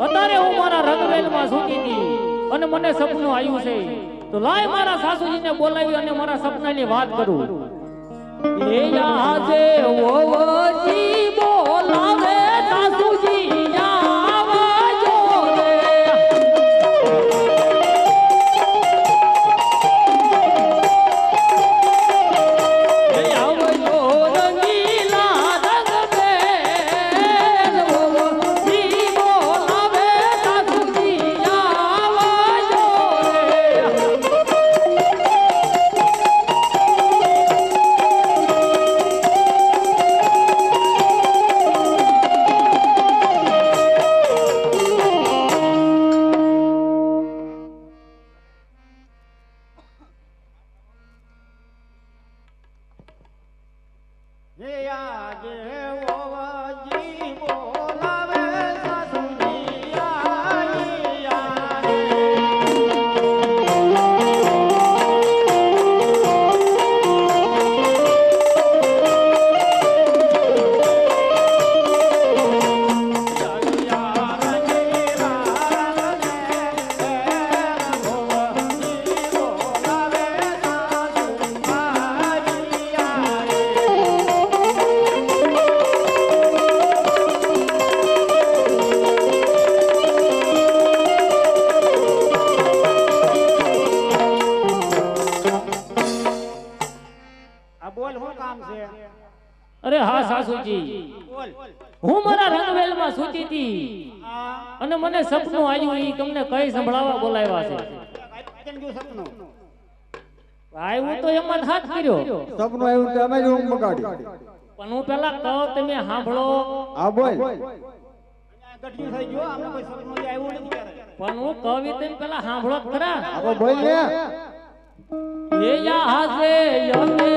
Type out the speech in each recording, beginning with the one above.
અત્યારે હું મારા રંગવેલમાં સૂતી હતી અને મને સપનું આવ્યું છે. તો લાય મારા સાસુજીને બોલાવી અને મારા સપનાની વાત કરું. એ આજે ઓવજી હે આજે ઓવજી સાસુજી હું મારા રંગવેલમાં સૂતી હતી અને મને સપનું આવ્યું એ તમને કઈ સંભળાવવા બોલાવ્યા છે. આવ્યું તો એમાં હાથ કર્યો. સપનું આવ્યું તો અમે જ ઊંઘ બગાડી પણ હું પેલા કહું તમે સાંભળો. બોલ. પણ હું કવિ તમે પેલા સાંભળો ખરા. બોલ ને. એ યાસે યમે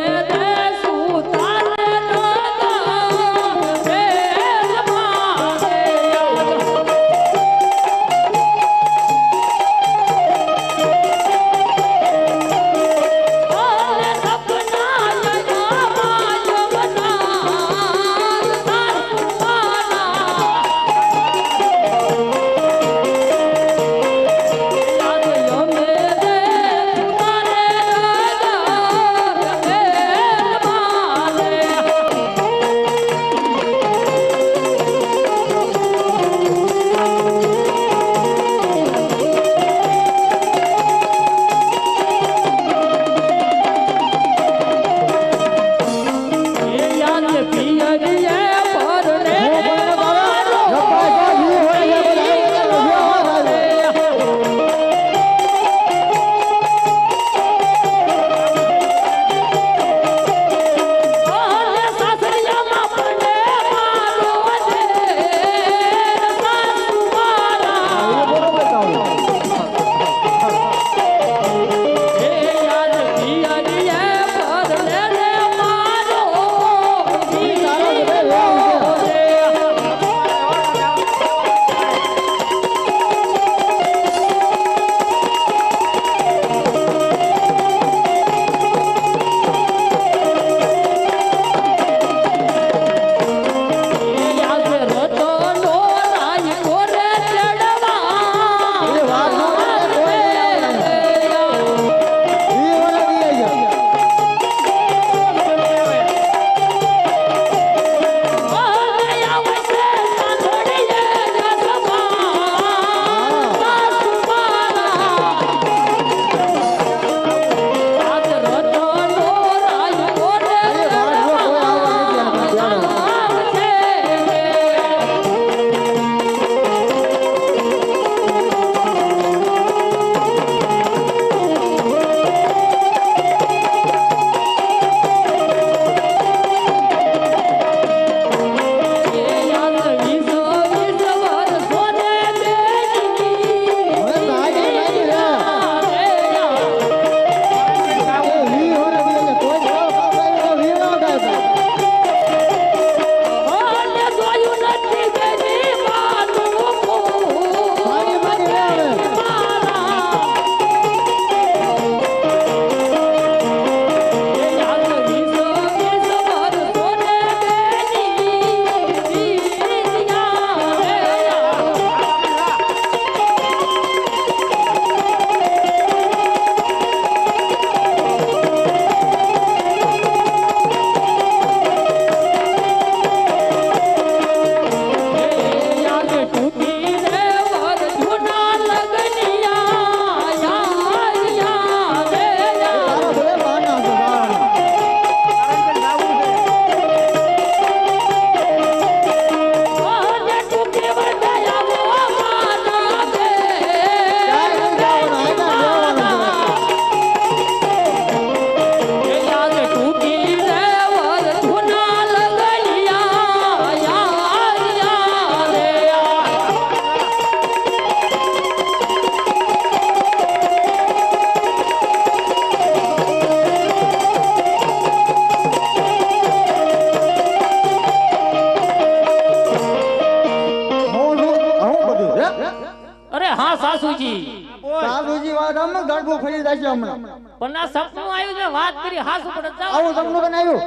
છે હમણાં. પણ આ સપનું આવ્યું છે વાત કરી હાસુ ઉપર જાવ આવું તમને બનાવ્યું?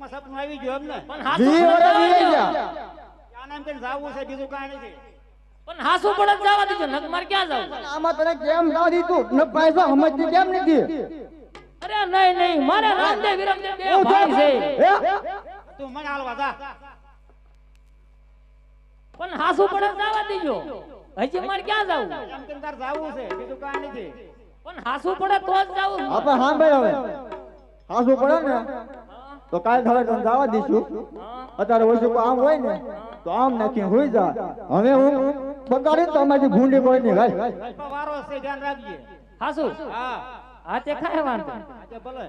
માં સપનું આવી ગયું એમ પણ હાસ જી વી જવા ગયા દેજો. નામ કહીને જાવું છે બીજું કાઈ નથી. પણ હાસુ પડે જવા દીધું નક માર ક્યાં જાવ? આમાં તને કેમ ના દીધું? ન પૈસા સમજતી કેમ નથી? અરે નહીં નહીં મારે રામદેવ વિરમદેવ બે હું ભાઈ છે. તું મને હાલવા જા. પણ હાસુ પડે જવા દીજો. હજી મારે ક્યાં જાવું? એમ કહીને તાર જાવું છે બીજું કાંઈ નથી. પણ હાસુ પડે તો જ જાવું આપણે સાંભળ હવે. હાસુ પડે ને તો કાલ ધારે તને જવા દઈશું. અત્યારે ઓછું આમ હોય ને તો આમ નાખી હોઈ જા. હવે હું બગાડી તો અમારી ભૂંડી કોઈ નહીં ભાઈ વારો છે ધ્યાન રાખજે હાસુ હા હા તે ખાય વાંધો. આજે ભલે.